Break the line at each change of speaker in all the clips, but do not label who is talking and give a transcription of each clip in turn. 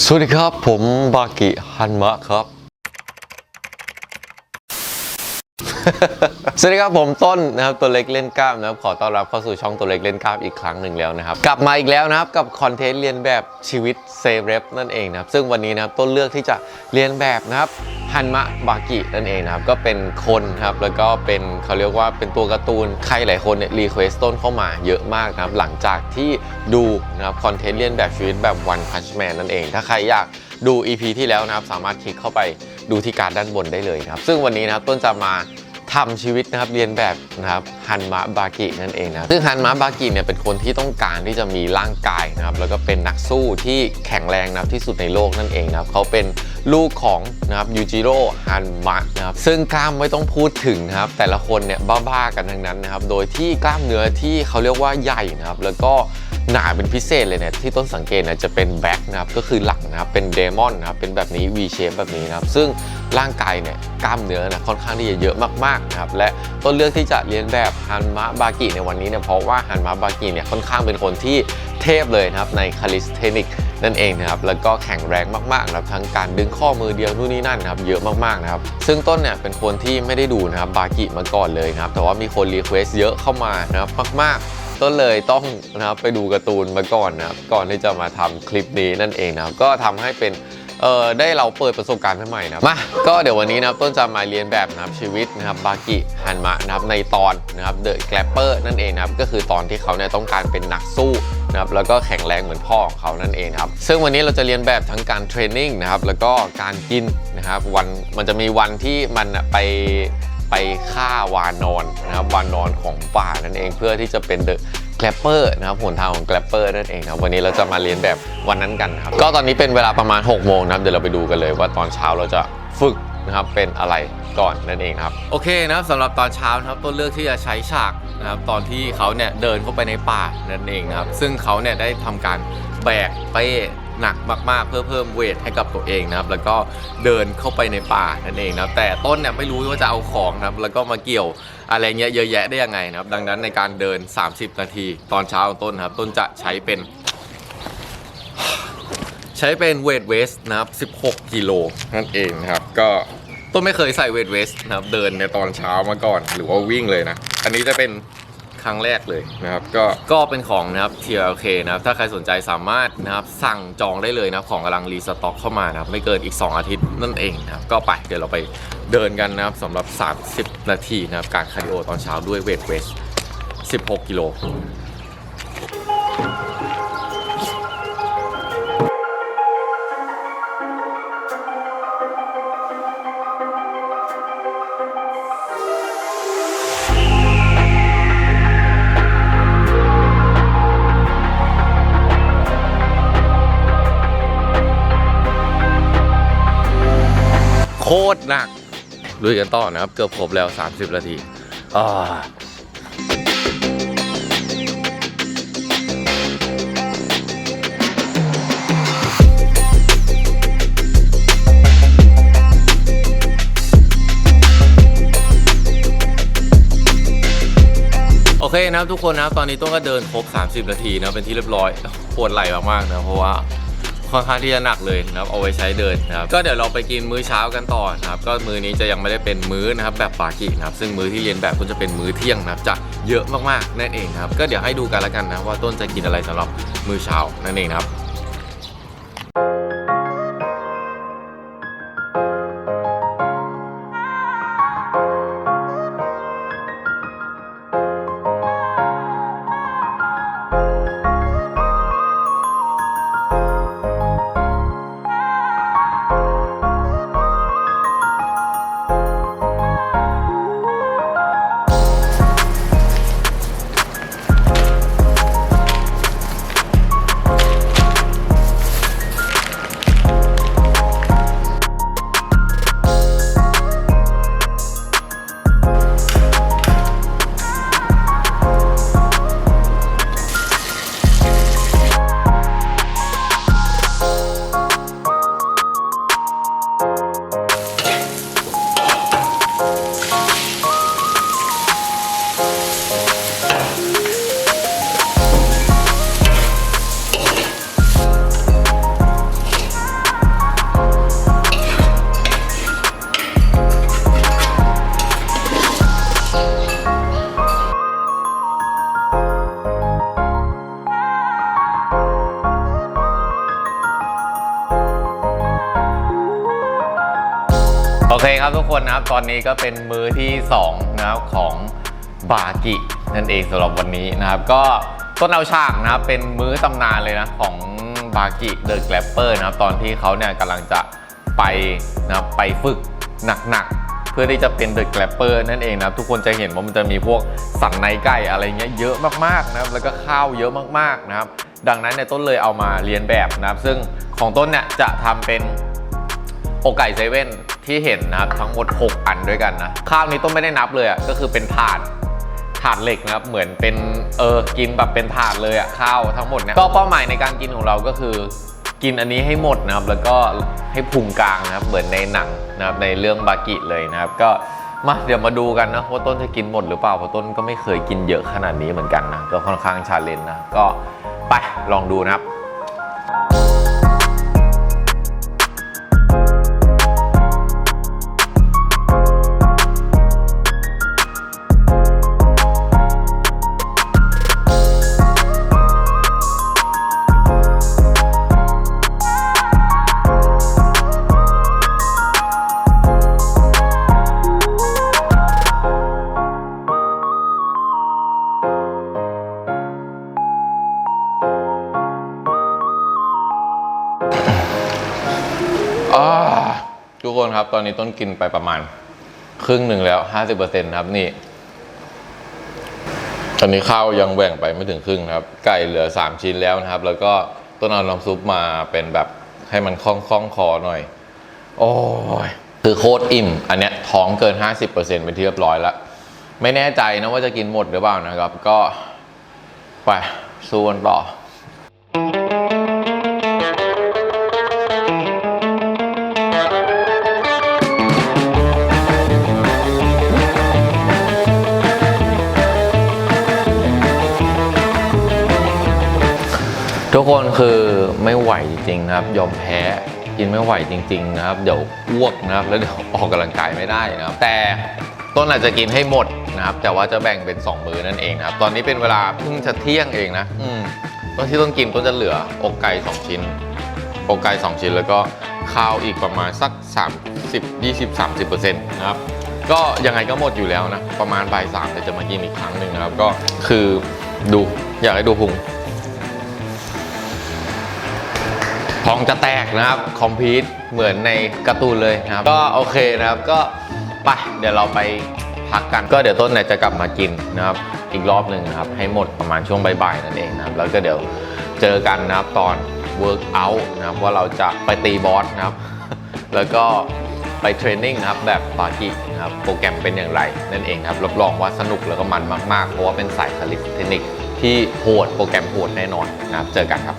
สวัสดีครับ ผมบากิฮันมะครับ สวัสดีครับผมต้นนะครับตัวเล็กเล่นกล้ามนะครับขอต้อนรับเข้าสู่ช่องตัวเล็กเล่นกล้ามอีกครั้งหนึ่งแล้วนะครับกลับมาอีกแล้วนะครับกับคอนเทนต์เรียนแบบชีวิตเซเรฟนั่นเองนะครับซึ่งวันนี้นะครับต้นเลือกที่จะเรียนแบบนะครับฮันมะบากินั่นเองนะครับก็เป็นคนครับแล้วก็เป็นเขาเรียกว่าเป็นตัวการ์ตูนใครหลายคนเนี่ยรีเควสต้นเข้ามาเยอะมากนะครับหลังจากที่ดูนะครับคอนเทนต์เรียนแบบชีวิตแบบ One Punch Man นั่นเอง ถ้าใครอยากดู EP ที่แล้วนะครับสามารถคลิกเข้าไปดูที่การดด้านบนได้เลยนะครับซึ่งวันนี้นะครับต้นจะมา ทำชีวิตนะครับเรียนแบบนะครับฮันมะบากินั่นเองนะซึ่งฮันมะบากิเนี่ยเป็นคนที่ต้องการที่จะมีร่างกายนะครับแล้วก็เป็นนักสู้ที่แข็งแรงนะครับที่สุดในโลกนั่นเองนะครับเขาเป็นลูกของนะครับยูจิโร่ฮันมะนะครับซึ่งกล้ามไม่ต้องพูดถึงนะครับแต่ละคนเนี่ยบ้าๆกันทั้งนั้นนะครับโดยที่กล้ามเนื้อที่เขาเรียกว่าใหญ่นะครับแล้วก็ หนาเป็นพิเศษเลยเนี่ยที่ต้นสังเกตนี่ยจะเป็นแบ็คนะครับก็คือหลังนะครับเป็นเดมอนนะครับเป็นแบบนี้ V shape แบบนี้นะครับซึ่งร่างกายเนี่ยกล้ามเนื้อนะค่อนข้างที่จะเยอะมากๆนะครับและต้นเลือกที่จะเรียนแบบฮันมะบากิในวันนี้เนี่ยเพราะว่าฮันมะบากิเนี่ยค่อนข้างเป็นคนที่เทพเลยนะครับในคาลิสเทนิกนั่นเองนะครับแล้วก็แข็งแรงมากๆนะครับทั้งการดึงข้อมือเดียวนู่นนี่นั่นนะครับเยอะมากๆนะครับซึ่งต้นเนี่ยเป็นคนที่ไม่ได้ดูนะครับบากิมาก่อนเลยนะครับแต่ว่ามีคนรีเควสเยอะเข้ามานะครับมากๆ ต้นเลยต้องนะครับไปดูการ์ตูนมาก่อนนะครับก่อนที่จะมาทำคลิปนี้นั่นเองนะครับก็ทำให้เป็นเออได้เราเปิดประสบการณ์ใหม่นะมาก็เดี๋ยววันนี้นะครับต้นจะมาเรียนแบบนะครับชีวิตนะครับบากิฮันมะนะครับในตอนนะครับเดอะแกลปเปอร์นั่นเองนะครับก็คือตอนที่เขาเนี่ยต้องการเป็นนักสู้นะครับแล้วก็แข็งแรงเหมือนพ่อของเขานั่นเองครับซึ่งวันนี้เราจะเรียนแบบทั้งการเทรนนิ่งนะครับแล้วก็การกินนะครับวันมันจะมีวันที่มันไป ไปฆ่าวานอนนะครับวานอนของป่านั่นเองเพื่อที่จะเป็นเดอะแกลปเปอร์นะครับหนทางของแกลปเปอร์นั่นเองครับวันนี้เราจะมาเรียนแบบวันนั้นกันครับก็ตอนนี้เป็นเวลาประมาณ6โมงนะครับเดี๋ยวเราไปดูกันเลยว่าตอนเช้าเราจะฝึกนะครับเป็นอะไรก่อนนั่นเองครับโอเคนะครับสำหรับตอนเช้านะครับต้นเลือกที่จะใช้ฉากนะครับตอนที่เขาเนี่ยเดินเข้าไปในป่านั่นเองนะครับซึ่งเขาเนี่ยได้ทำการแบกเป้ หนักมากๆ เพื่อเพิ่มเวทให้กับตัวเองนะครับ แล้วก็เดินเข้าไปในป่านั่นเองนะครับแต่ต้นเนี่ยไม่รู้ว่าจะเอาของนะครับ แล้วก็มาเกี่ยวอะไรเงี้ยเยอะแยะได้ยังไงนะครับ ดังนั้นในการเดิน 30 นาที ตอนเช้าของต้นครับ ต้นจะใช้เป็น ใช้เป็นเวทเวสนะครับ 16 กิโลนั่นเองนะครับ ก็ต้นไม่เคยใส่เวทเวสนะครับ เดินในตอนเช้ามาก่อน หรือว่าวิ่งเลยนะ อันนี้จะเป็น ครั้งแรกเลยนะครับก็ก็เป็นของนะครับ TLK นะครับถ้าใครสนใจสามารถนะครับสั่งจองได้เลยนะครับของกำลังรีสต็อกเข้ามานะครับไม่เกินอีก 2 อาทิตย์นั่นเองนะครับก็ไปเดี๋ยวเราไปเดินกันนะครับสำหรับ 30 นาทีนะครับการคาร์ดิโอตอนเช้าด้วยเวทเวส16 กิโล ตรหนักลุยกันต่อนะครับ เกือบครบแล้ว 30 นาทีอ่าโอเคนะครับทุกคนนะครับตอนนี้ต้นก็เดินครบ 30 นาทีนะเป็นที่เรียบร้อยปวดไหล่มากๆนะเพราะว่า ค่อนข้างที่จะหนักเลยนะครับเอาไว้ใช้เดินนะครับก็เดี๋ยวเราไปกินมื้อเช้ากันต่อนะครับก็มื้อนี้จะยังไม่ได้เป็นมื้อนะครับแบบปากินะครับซึ่งมื้อที่เรียนแบบก็จะเป็นมื้อเที่ยงนะครับจะเยอะมากๆนั่นเองนะครับก็เดี๋ยวให้ดูกันแล้วกันนะว่าต้นจะกินอะไรสำหรับมื้อเช้านั่นเองครับ โอเคครับทุกคนนะครับตอนนี้ก็เป็นมือที่2นะครับของบากินั่นเองสำหรับวันนี้นะครับ ก็ต้นเอาฉากนะครับเป็นมื้อตำนานเลยนะของบากิเดอะแกลปเปอร์นะครับตอนที่เขาเนี่ยกำลังจะไปนะครับไปฝึกหนักๆ เพื่อที่จะเป็นเดอะแกลปเปอร์นั่นเองนะครับทุกคนจะเห็นว่ามันจะมีพวกสันในไก่อะไรเงี้ยเยอะมากๆนะครับแล้วก็ข้าวเยอะมากๆนะครับ ดังนั้นเนี่ยต้นเลยเอามาเรียนแบบนะครับ ซึ่งของต้นเนี่ยจะทำเป็นอกไก่เซเว่น ที่เห็นนะครับทั้งหมด 6 อันด้วยกันนะข้าวนี้ต้นไม่ได้นับเลยอะก็คือเป็นถาดถาดเหล็กนะครับเหมือนเป็นเออกินแบบเป็นถาดเลยอะข้าวทั้งหมดเนี่ยก็เป้าหมายในการกินของเราก็คือกินอันนี้ให้หมดนะครับ แล้วก็ให้พุงกลางนะครับ เหมือนในหนังนะครับในเรื่องบากิเลยนะครับ ก็มาเดี๋ยวมาดูกันนะว่าต้นจะกินหมดหรือเปล่าเพราะต้นก็ไม่เคยกินเยอะขนาดนี้เหมือนกันนะก็ค่อนข้างชาเลนจ์นะก็ไปลองดูนะครับ อนนี้ต้นกินไปประมาณ ครึ่งหนึ่งแล้ว50%ครับนี่ตอนนี้ข้าวยังแหว่งไปไม่ถึงครึ่งครับ ไก่เหลือ3ชิ้นแล้วนะครับ แล้วก็ต้นเอาน้ำซุปมาเป็นแบบให้มันคล่องคล่องคอหน่อย โอ้ยคือโคตรอิ่ม อันเนี้ยท้องเกิน 50%เป็นที่เรียบร้อยแล้ว ไม่แน่ใจนะว่าจะกินหมดหรือเปล่านะครับ ก็ไปสู้กันต่อ ทุกคนคือไม่ไหวจริงๆนะครับ ยอมแพ้กินไม่ไหวจริง ๆ นะครับ เดี๋ยวอ้วกนะครับ แล้วเดี๋ยวออกกำลังกายไม่ได้นะครับ แต่ต้นอาจจะกินให้หมดนะครับ แต่ว่าจะแบ่งเป็น 2 มื้อนั่นเองนะครับ ตอนนี้เป็นเวลาเพิ่งจะเที่ยงเองนะ อืมตอนที่ต้นกินต้นจะเหลืออกไก่ 2 ชิ้น อกไก่ 2 ชิ้นแล้วก็ข้าวอีกประมาณสัก 30 20 30%นะครับ ก็ยังไงก็หมดอยู่แล้วนะ ประมาณบ่ายสามจะมากินอีกครั้งหนึ่งนะครับ ก็คือดูอยากให้ดูพุง ท้องจะแตกนะครับ คอมพีทเหมือนในการ์ตูนเลยนะครับ ก็โอเคนะครับ ก็ไปเดี๋ยวเราไปพักกัน ก็เดี๋ยวต้นเนี่ยจะกลับมากินนะครับ อีกรอบหนึ่งนะครับ ให้หมดประมาณช่วงบ่ายๆนั่นเองนะครับ แล้วก็เดี๋ยวเจอกันนะครับตอนเวิร์กอัลนะครับว่าเราจะไปตีบอสนะครับ แล้วก็ไปเทรนนิ่งนะครับแบบบากินะครับโปรแกรมเป็นอย่างไรนั่นเองครับรับรองว่าสนุกแล้วก็มันมากๆ เพราะว่าเป็นสายคลิสเทคนิกที่โหดโปรแกรมโหดแน่นอนนะครับเจอกันครับ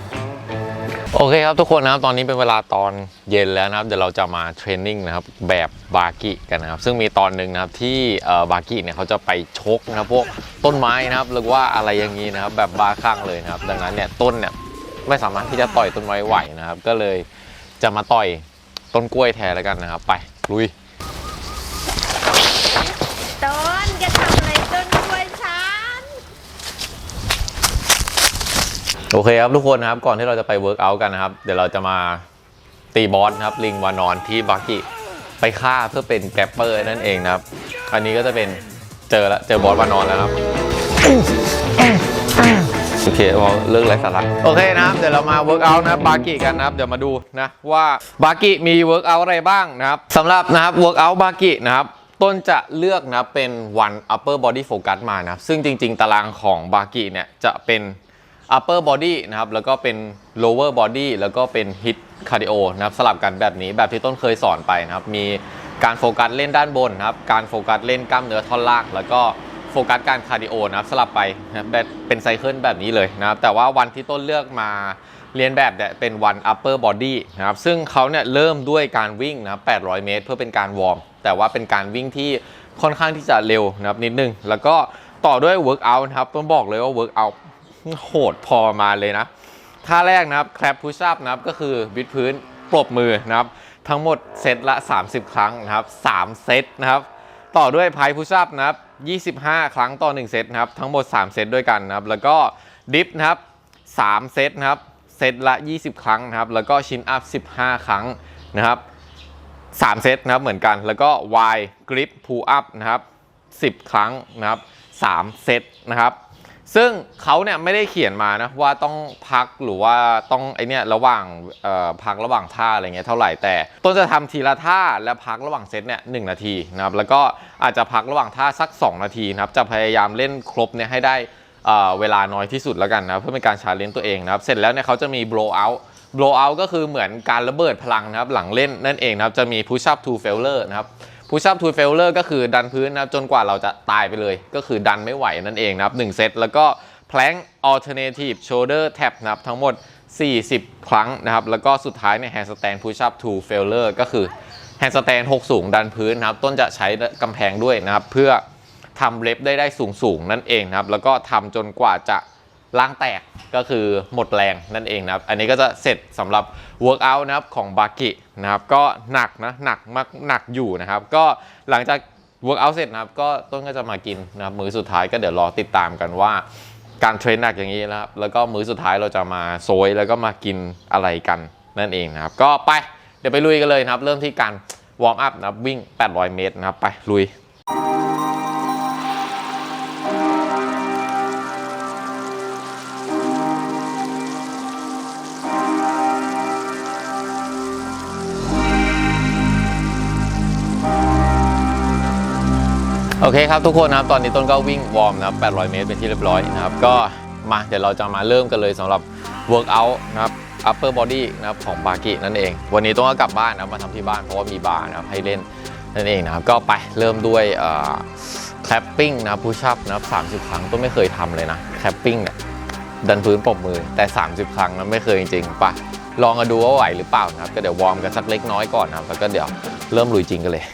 โอเคครับทุกคนนะครับตอนนี้เป็นเวลาตอนเย็นแล้วนะครับเดี๋ยวเราจะมาเทรนนิ่งนะครับแบบบากิกันนะครับซึ่งมีตอนหนึ่งนะครับที่บากิเนี่ยเขาจะไปชกนะครับพวกต้นไม้นะครับหรือว่าอะไรอย่างนี้นะครับแบบบาคลั่งเลยนะครับ ดังนั้นเนี่ยต้นเนี่ยไม่สามารถที่จะต่อยต้นไม้ไหวนะครับ ก็เลยจะมาต่อยต้นกล้วยแทนแล้วกันนะครับ ไปลุย
ต้นแกทำอะไรต้นกล้วยฉัน
โอเคครับทุกคนนะครับก่อนที่เราจะไปเวิร์กอัลกันนะครับ เดี๋ยวเราจะมาตีบอสนะครับ ลิงวานอนที่บากิไปฆ่าเพื่อเป็นแกรปเปอร์นั่นเองนะครับอันนี้ก็จะเป็นเจอแล้วเจอบอสวานอนแล้วครับโอเคพอเลิกไร้สาระโอเคนะครับเดี๋ยวเรามาเวิร์กอัลนะครับบากิกันนะครับ เดี๋ยวมาดูนะว่าบากิมีเวิร์กอัลอะไรบ้างนะครับสำหรับนะครับเวิร์กอัลบากินะครับต้นจะเลือกนะเป็น one upper body focus มานะซึ่งจริง ๆ ตารางของบากิเนี่ยจะเป็น upper body นะครับแล้วก็เป็น lower body แล้วก็เป็น hit cardio นะครับสลับกันแบบนี้แบบที่ต้นเคยสอนไปนะครับมีการโฟกัสเล่นด้านบนนะครับการโฟกัสเล่นกล้ามเนื้อท่อนล่างแล้วก็โฟกัสการคาร์ดิโอนะครับสลับไปนะครับแบบเป็นไซเคิลแบบนี้เลยนะครับแต่ว่าวันที่ต้นเลือกมาเรียนแบบเนี่ยเป็น one upper body นะครับซึ่งเขาเนี่ยเริ่มด้วยการวิ่งนะ800 เมตร เพื่อเป็นการวอร์ม แต่ว่าเป็นการวิ่งที่ค่อนข้างที่จะเร็วนะครับนิดนึง แล้วก็ต่อด้วย workout นะครับต้องบอกเลยว่า workout โหดพอมาเลยนะท่าแรกนะครับ clap push up นะครับก็คือวิดพื้นปรบมือนะครับ ทั้งหมดเซตละ 30 ครั้งนะครับ3เซตนะครับ ต่อด้วย pie push up นะครับ 25 ครั้งต่อ 1 เซตนะครับ ทั้งหมด 3 เซตด้วยกันนะครับ แล้วก็ดิฟนะครับ 3 เซตนะครับ เซตละ 20 ครั้งนะครับ แล้วก็ชินอัพ 15 ครั้งนะครับ 3 เซตนะครับเหมือนกัน แล้วก็ Y grip pull up นะครับ 10 ครั้งนะครับ 3 เซตนะครับ ซึ่งเขาเนี่ยไม่ได้เขียนมานะว่าต้องพักหรือว่าต้องไอเนี่ยระหว่างพักระหว่างท่าอะไรเงี้ยเท่าไหร่แต่ต้นจะทำทีละท่าและพักระหว่างเซตเนี่ยหนาทีนะครับแล้วก็อาจจะพักระหว่างท่าสัก 2 นาทีนะครับจะพยายามเล่นครบเนี่ยให้ได้เอ่อเวลาน้อยที่สุดแล้วกันนะเพื่อเป็นการชาเลนจ์ตัวเองนะครับเสร็จแล้วเนี่ยเขาจะมี blow out blow out ก็คือเหมือนการระเบิดพลังนะครับหลังเล่นนั่นเองนะครับจะมี push up to failure นะครับ push up to failure ก็คือดันพื้นนะครับจนกว่าเราจะตายไปเลย ก็คือดันไม่ไหวนั่นเองนะครับ1เซตแล้วก็ plank alternative shoulder tap นะครับทั้งหมด 40 ครั้งนะครับ แล้วก็สุดท้ายเนี่ย handstand push up to failure ก็คือ handstand 6สูงดันพื้นนะครับ ต้นจะใช้กำแพงด้วยนะครับ เพื่อทำเล็บได้ได้สูงสูงนั่นเองนะครับ แล้วก็ทำจนกว่าจะล้างแตกก็คือหมดแรงนั่นเองนะครับ อันนี้ก็จะเสร็จสำหรับ workout นะครับของบากิ นะครับก็หนักนะหนักมากหนักอยู่นะครับ ก็หลังจากวอร์กอัพเสร็จนะครับก็ต้นก็จะมากินนะครับมื้อสุดท้ายก็เดี๋ยวรอติดตามกันว่า การเทรนหนักอย่างนี้นะครับ แล้วก็มื้อสุดท้ายเราจะมาโซยแล้วก็มากินอะไรกันนั่นเองนะครับ ก็ไปเดี๋ยวไปลุยกันเลยนะครับ เริ่มที่การวอร์มอัพนะครับวิ่ง 800 เมตรนะครับไปลุย เคครับทุกคนนะครับตอนนี้ต้นก็วิ่งวอร์มนะครับ800 เมตรเป็นที่เรียบร้อยนะครับก็มาเดี๋ยวเราจะมาเริ่มกันเลยสำหรับ workout นะครับ upper body นะครับของบากินั่นเอง วันนี้ต้องก็กลับบ้านนะมาทำที่บ้านเพราะว่ามีบาร์นะครับให้เล่นนั่นเองนะครับก็ไปเริ่มด้วยเอ่อ clapping นะครับ push up นะครับ 30 ครั้งต้นไม่เคยทำเลยนะ clapping เนี่ยดันพื้นปรบมือแต่ 30 ครั้งนะไม่เคยจริงๆไปลองกันดูว่าไหวหรือเปล่านะครับก็เดี๋ยววอร์มกันสักเล็กน้อยก่อนนะครับแล้วก็เดี๋ยวเริ่มลุยจริงกันเลย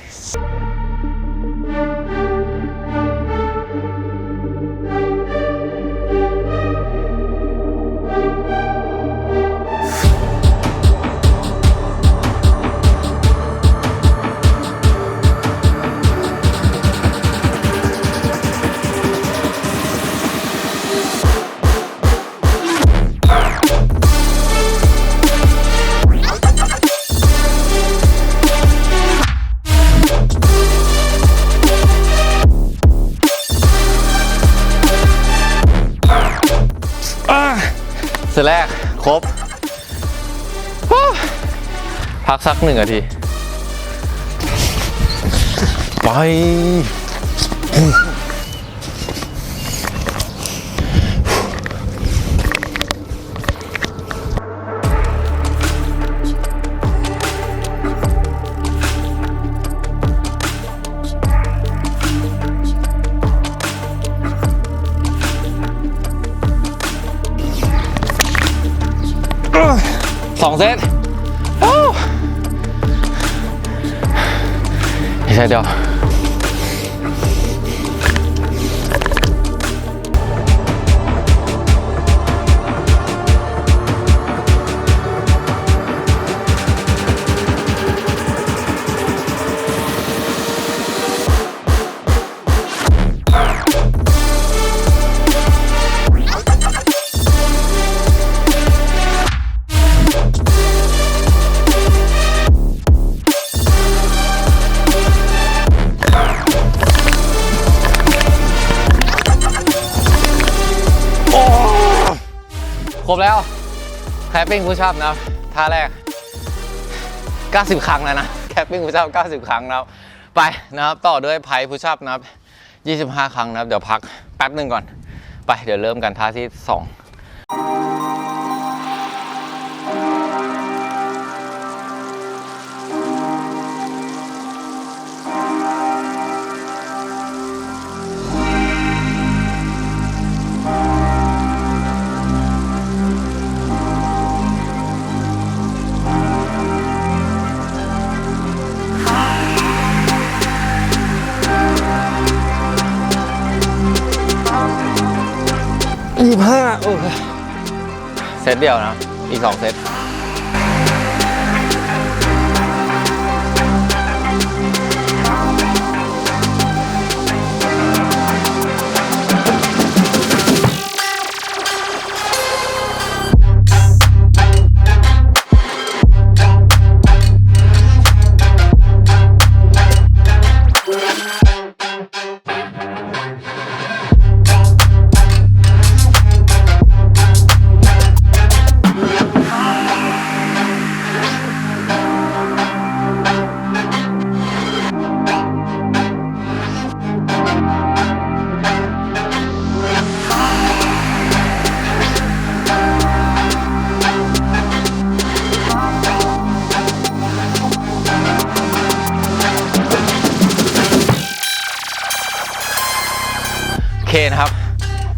ครบฮู้พักสักหนึ่งนาที ไป สองเซตโปปิ้งผู้ชอบนะท่าแรก 90 ครั้งแล้วนะแคปปิ้งผู้ชอบ90 ครั้งแล้วไปนะครับต่อด้วยไพ่ผู้ชอบนะครับ25 ครั้งนะครับเดี๋ยวพักแป๊บหนึ่งก่อน ไปเดี๋ยวเริ่มกันท่าที่ 2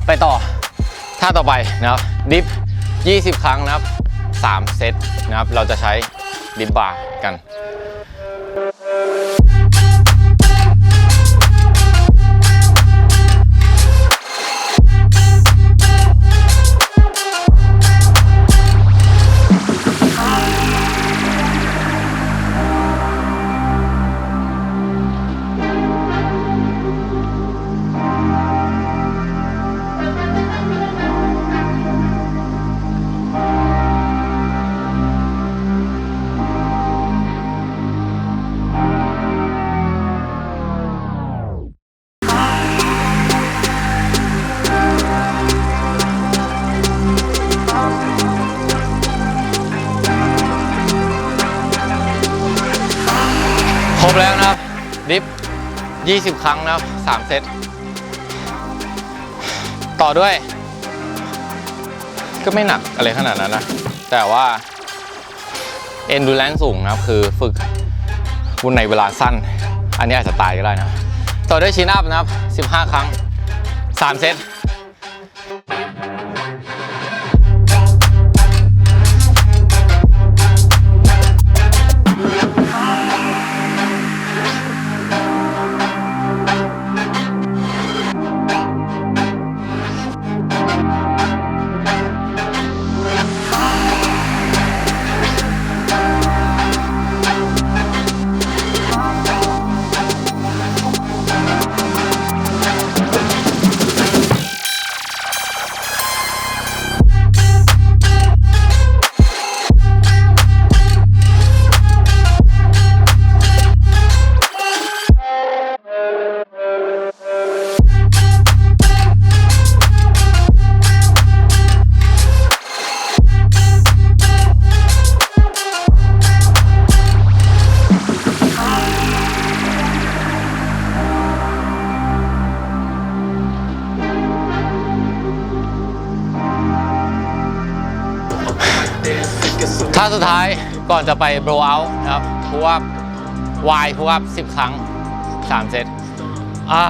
ไปต่อท่าต่อไปนะครับดิฟ 20 ครั้งนะครับ 3 เซตนะครับ เราจะใช้ดิฟบาร์กัน 20 ครั้งนะครับ3เซต ต่อด้วย ก็ไม่หนักอะไรขนาดนั้นนะ แต่ว่า endurance สูงนะครับ คือฝึกวุนในเวลาสั้น อันนี้อาจจะตายก็ได้นะ ต่อด้วยชินอัพนะครับ 15 ครั้ง 3 เซต ท่าสุดท้ายก่อนจะไป blow out นะครับพูว่ายพูว่า10ครั้ง3เซตอ่า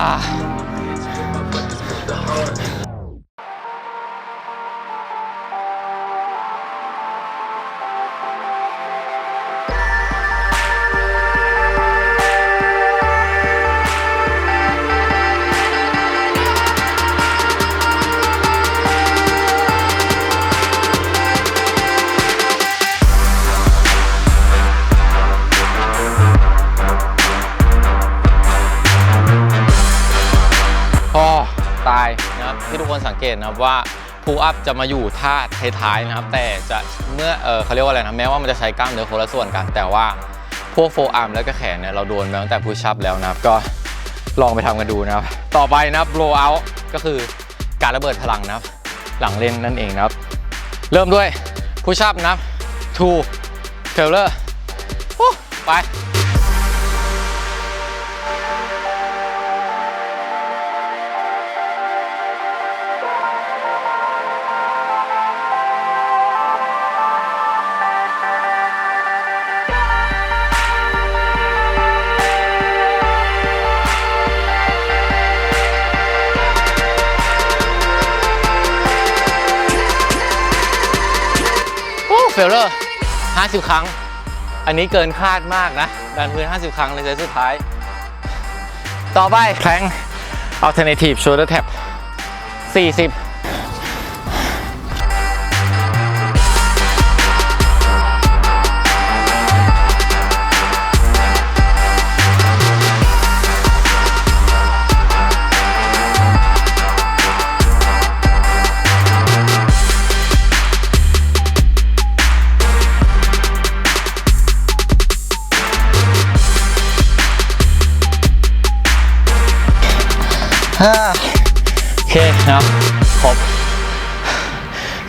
นนะครับว่า pull up จะมาอยู่ท่าท้ายๆนะครับ แต่จะเมื่อเออเขาเรียกว่าอะไรนะแม้ว่ามันจะใช้กล้ามเนื้อคนละส่วนกัน แต่ว่าพวกโฟอาร์มแล้วก็แขนเนี่ยเราโดนมาตั้งแต่ push up แล้วนะครับ ก็ลองไปทำกันดูนะครับ ต่อไปนะครับ blow out ก็คือการระเบิดพลังนะครับ หลังเล่นนั่นเองนะครับ เริ่มด้วย push up นะครับ two failure ฮู้ไป เฟลเลอร์ 50 ครั้ง อันนี้เกินคาดมากนะ ดันพื้น 50 ครั้งในเซตสุดท้าย ต่อไปแพลง alternative shoulder tap 40 เคนะครับครบ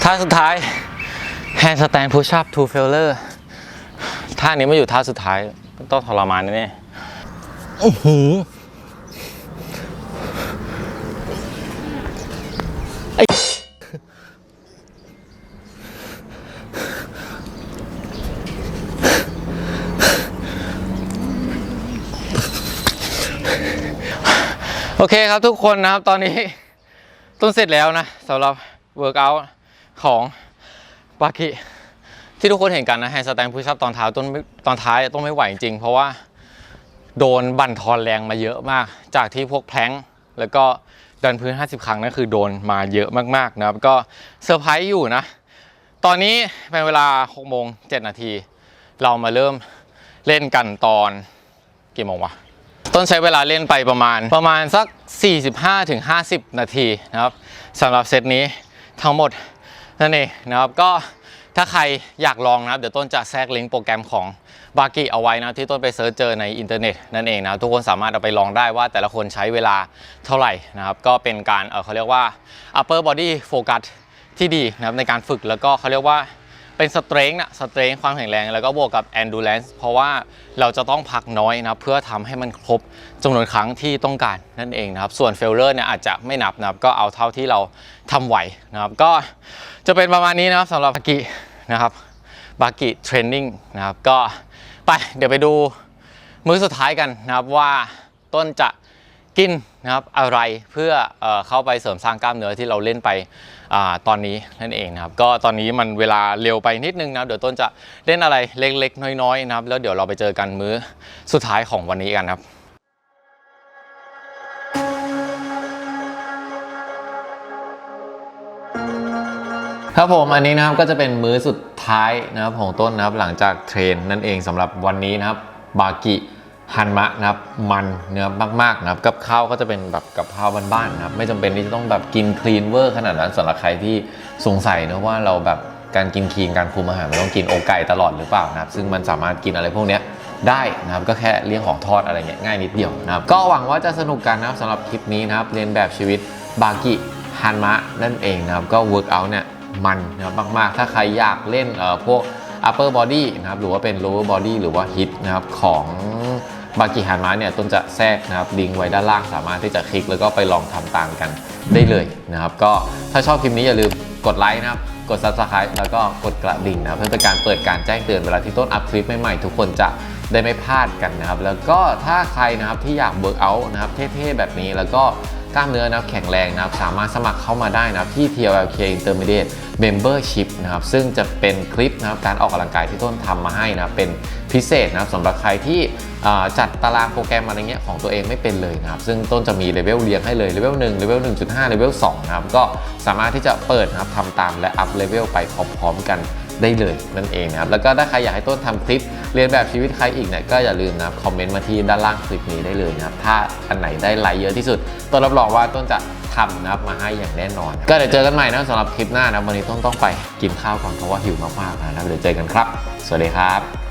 ท่าสุดท้าย hand stand push up to failure ท่านี้มาอยู่ท่าสุดท้ายต้องทรมานแน่ๆอื้อหือไอ้โอเคครับทุกคนนะครับตอนนี้
ต้นเสร็จแล้วนะสำหรับเวิร์กอัของบากิที่ทุกคนเห็นกันนะแฮนด์สแตนพุชอัพตอนเท้าต้นตอนท้ายต้องไม่ไหวจริงเพราะว่าโดนบั่นทอนแรงมาเยอะมาก จากที่พวกแพลงแล้วก็ดันพื้น 50 ครั้งนั่นคือโดนมาเยอะมากๆนะครับ ก็เซอร์ไพรส์อยู่นะ ตอนนี้เป็นเวลา6โมง7นาที เรามาเริ่มเล่นกันตอนกี่โมงวะ ต้นใช้เวลาเล่นไปประมาณประมาณสัก 45-50 นาทีนะครับสำหรับเซตนี้ทั้งหมดนั่นเองนะครับก็ถ้าใครอยากลองนะครับเดี๋ยวต้นจะแทรกลิงก์โปรแกรมของบากิเอาไว้นะที่ต้นไปเซิร์ชเจอในอินเทอร์เน็ตนั่นเองนะทุกคนสามารถเอาไปลองได้ว่าแต่ละคนใช้เวลาเท่าไหร่นะครับก็เป็นการเออเขาเรียกว่า upper body focus ที่ดีนะครับในการฝึกแล้วก็เขาเรียกว่า เป็นสเตร n ง h นะสเตร n งความแข็งแรง แล้วก็บวกกับ endurance เพราะว่าเราจะต้องพักน้อยนะเพื่อทำให้มันครบจำนวนครั้งที่ต้องการนั่นเองนะครับ ส่วน failure เนี่ยอาจจะไม่นับนะครับก็เอาเท่าที่เราทำไหวนะครับ ก็จะเป็นประมาณนี้นะครับสำหรับบากินะครับบากิเทรนนิ่งนะครับก็ไปเดี๋ยวไปดูมื้อสุดท้ายกันนะครับว่าต้นจะกินนะครับอะไรเพื่อเอเข้าไปเสริมสร้างกล้ามเนื้อที่เราเล่นไป ตอนนี้นั่นเองนะครับ ก็ตอนนี้มันเวลาเร็วไปนิดนึงนะครับเดี๋ยวต้นจะเล่นอะไรเล็กๆ น้อยๆนะครับ แล้วเดี๋ยวเราไปเจอกันมื้อสุดท้ายของวันนี้กันครับ
ครับผมอันนี้นะครับก็จะเป็นมื้อสุดท้ายนะครับของต้นนะครับหลังจากเทรนนั่นเองสำหรับวันนี้นะครับบากิ ฮันมะนะครับมันเนื้อมากๆนะครับกับข้าวก็จะเป็นแบบกับข้าวบ้านๆนะครับไม่จำเป็นที่จะต้องแบบกินคลีนเวอร์ขนาดนั้นสำหรับใครที่สงสัยนะว่าเราแบบการกินคลีนการคุมอาหารมันต้องกินโอกไก่ตลอดหรือเปล่านะครับซึ่งมันสามารถกินอะไรพวกนี้ได้นะครับก็แค่เลี้ยงของทอดอะไรเงี้ยง่ายนิดเดียวนะครับก็หวังว่าจะสนุกกันนะครับสำหรับคลิปนี้นะครับเรียนแบบชีวิตบากิฮันมะนั่นเองนะครับก็เวิร์กอัลเนี่ยมันนะครับมากๆ ถ้าใครอยากเล่นเอ่อพวก upper body นะครับหรือว่าเป็น lower body หรือว่า hit นะครับของ บากิฮานมาเนี่ยต้นจะแทรกนะครับลิงก์ไว้ด้านล่างสามารถที่จะคลิกแล้วก็ไปลองทำตามกันได้เลยนะครับ ก็ถ้าชอบคลิปนี้อย่าลืมกดไลค์นะครับกด subscribe แล้วก็กดกระดิ่งนะเพื่อเป็นการเปิดการแจ้งเตือนเวลาที่ต้นอัพคลิปใหม่ๆ ทุกคนจะได้ไม่พลาดกันนะครับ แล้วก็ถ้าใครนะครับที่อยากเบิร์กเอาท์นะครับเท่ๆแบบนี้แล้วก็ กล้ามเนื้อนะครับแข็งแรงนะครับสามารถสมัครเข้ามาได้นะครับที่ TLK Intermediate Membership นะครับซึ่งจะเป็นคลิปนะครับการออกกำลังกายที่ต้นทำมาให้นะเป็นพิเศษนะครับสำหรับใครที่จัดตารางโปรแกรมอะไรเงี้ยของตัวเองไม่เป็นเลยนะครับ ซึ่งต้นจะมีเลเวลเรียงให้เลยเลเวล1เลเวล1.5เลเวล2นะครับก็สามารถที่จะเปิดนะครับทำตามและอัพเลเวลไปพร้อมๆกัน ได้เลยนั่นเองนะครับแล้วก็ถ้าใครอยากให้ต้นทำคลิปเรียนแบบชีวิตใครอีกเนี่ยก็อย่าลืมนะครับคอมเมนต์มาที่ด้านล่างคลิปนี้ได้เลยนะครับถ้าอันไหนได้ไลค์เยอะที่สุด ต้นรับรองว่าต้นจะทำนะครับมาให้อย่างแน่นอน ก็เดี๋ยวเจอกันใหม่นะสำหรับคลิปหน้านะวันนี้ต้นต้องไปกินข้าวก่อนเพราะว่าหิวมากๆนะครับเดี๋ยวเจอกันครับ สวัสดีครับ